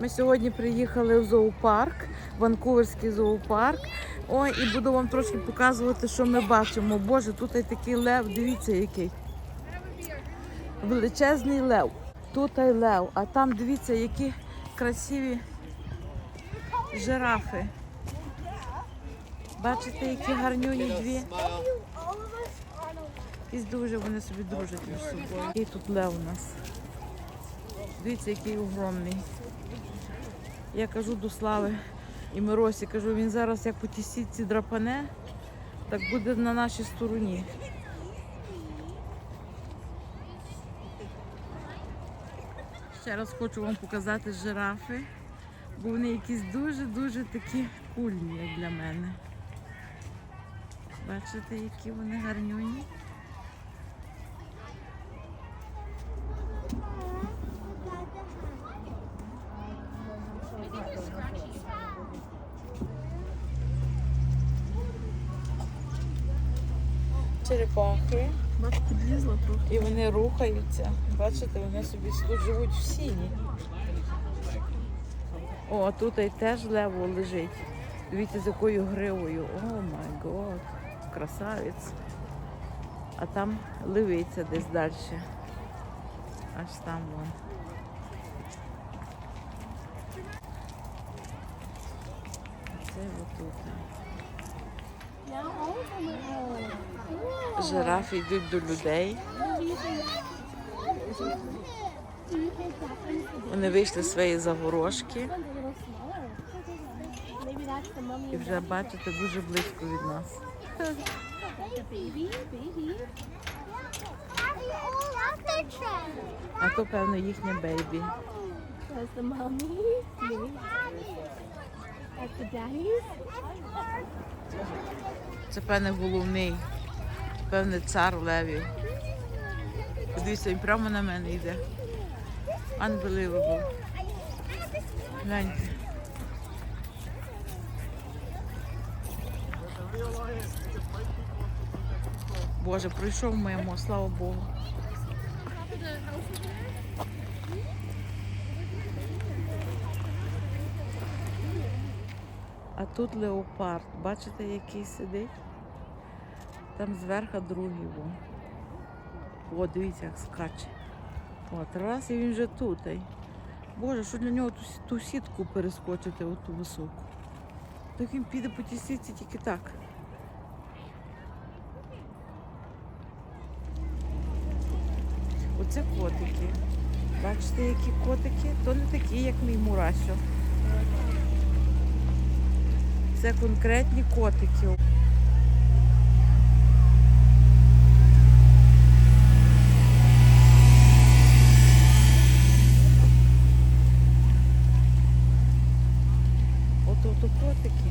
Ми сьогодні приїхали в зоопарк, Ванкуверський зоопарк. Ой, і буду вам трошки показувати, що ми бачимо. Боже, тут і такий лев, дивіться який. Величезний лев. Тут і лев, а там дивіться, які красиві жирафи. Бачите, які гарнюні дві. І дуже вони собі дружать між собою. Який тут лев у нас. Дивіться, який огромний. Я кажу до Слави і Миросі, кажу, він зараз як по тій сітці драпане, так буде на нашій стороні. Ще раз хочу вам показати жирафи, бо вони якісь дуже-дуже такі кульні, для мене. Бачите, які вони гарнюні. І вони рухаються. Бачите, вони собі тут живуть в сіні. О, а тут і теж лево лежить. Дивіться, з якою гривою. О май год, красавець. А там левиця десь далі. Аж там вон. Це отут. Жирафи йдуть до людей. Вони вийшли з своєї загорожки і вже бачите дуже близько від нас. А то, певно, їхнє бейбі. Це певне головний, певне цар левів. Подивіться, він прямо на мене йде. Unbelievable. Гляньте. Боже, пройшов мимо, слава Богу. А тут леопард. Бачите, який сидить? Там зверху другий вон. О, дивіться, як скаче. От, раз і він вже тут. Боже, що для нього ту, ту сітку перескочити, оту високу. Так він піде по тій сітці тільки так. Оце котики. Бачите, які котики? То не такі, як мій мурашо. Це конкретні котики. Ото то котики.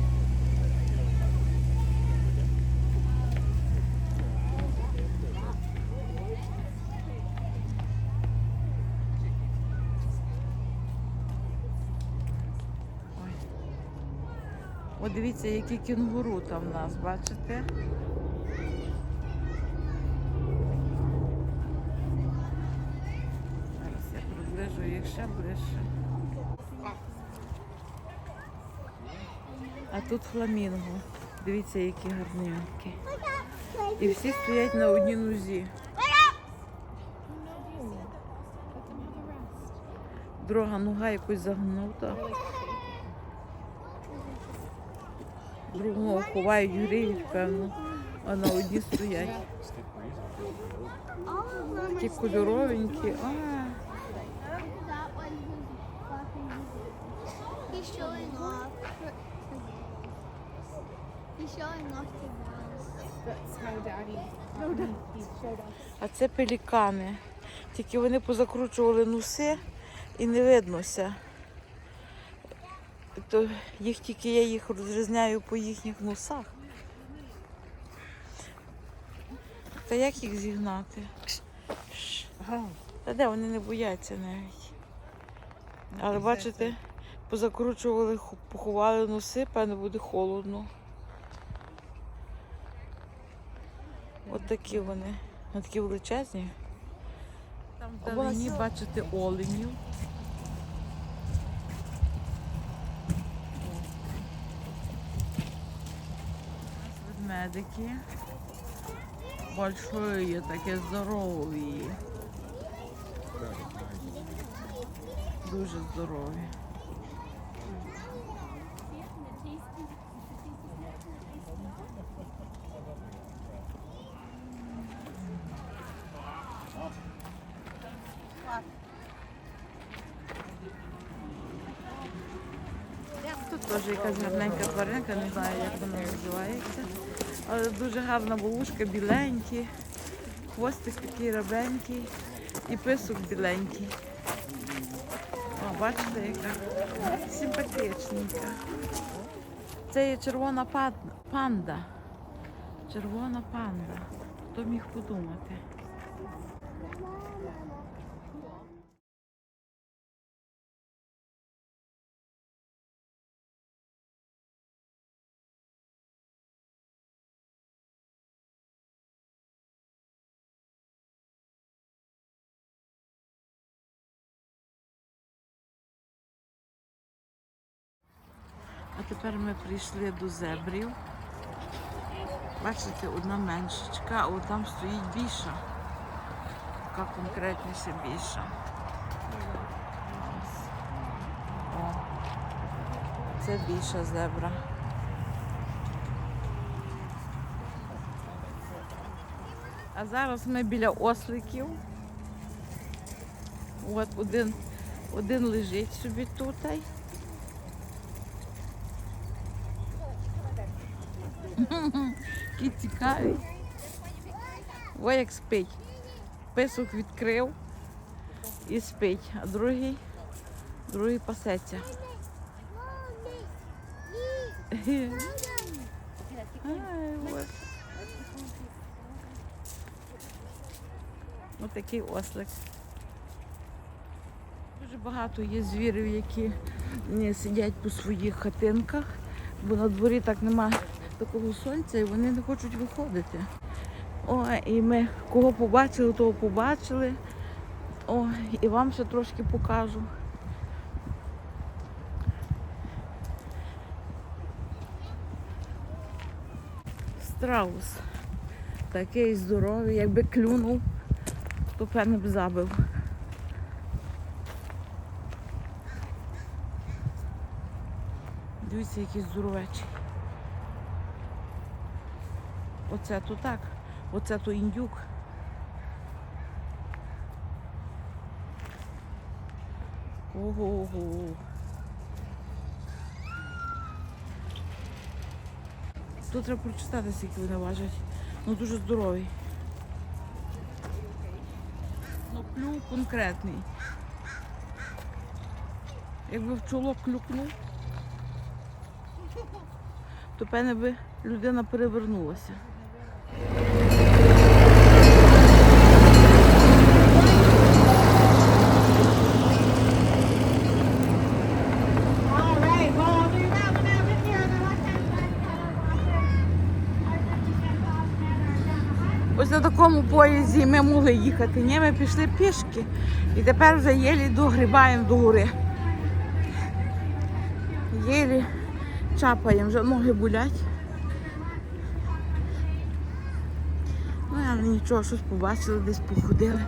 Ой. От дивіться, які кінгуру там в нас, бачите? Зараз я приближу їх ще ближче. А тут фламінго. Дивіться, які гарненькі. І всі стоять на одній нозі. Друга нога якось загнута. Другого ховають, гріють, певно, а на одній стоять. Такі кольоровенькі. А це пелікани. Тільки вони позакручували носи і не виднося. То їх тільки я їх розрізняю по їхніх носах. Та як їх зігнати? Та де вони не бояться навіть. Але бачите, позакручували, поховали носи, певно буде холодно. От такі вони. Вони такі величезні. Там вдалині бачите оленів. Ведмедики. Большої, такі здорові. Дуже здорові. Тут теж якась гарненька тваринка, не знаю, як вона називається. Але дуже гарна вовушка, біленькі, хвостик такий рабенький і писок біленький. О, бачите, яка симпатичненька. Це є червона панда. Червона панда. Хто міг подумати? А тепер ми прийшли до зебрів. Бачите, одна меншечка, а там стоїть більша. Така конкретніше більша. О, це більша зебра. А зараз ми біля осликів. От один, один лежить собі тут. Який цікавий. Ой, як спить. Писок відкрив і спить, а другий, другий пасеться. Ось такий ослик. Дуже багато є звірів, які сидять по своїх хатинках, бо на дворі так немає такого сонця і вони не хочуть виходити. О, і ми кого побачили, того побачили. О, і вам ще трошки покажу. Страус. Такий здоровий, якби клюнув, то певне б забив. Дивіться, який здоровечий. Оце то так. Оце то індюк. Ого-го. Тут треба прочитати, скільки вони важать. Ну дуже здоровий. Ну, клюв конкретний. Якби в чоло клюкнув, то певне би людина перевернулася. Ось на такому поїзді ми могли їхати. Ні, ми пішли пішки і тепер вже єлі догрібаємо до гори. Єлі чапаємо, вже ноги болять. Але нічого, щось побачили, десь походили.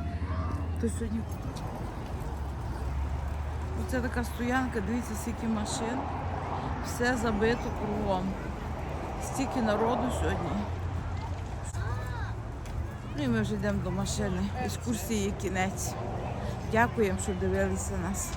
То сьогодні. Оце така стоянка, дивіться, скільки машин. Все забито кругом. Стільки народу сьогодні. Ну і ми вже йдемо до машини. Екскурсії кінець. Дякуємо, що дивилися нас.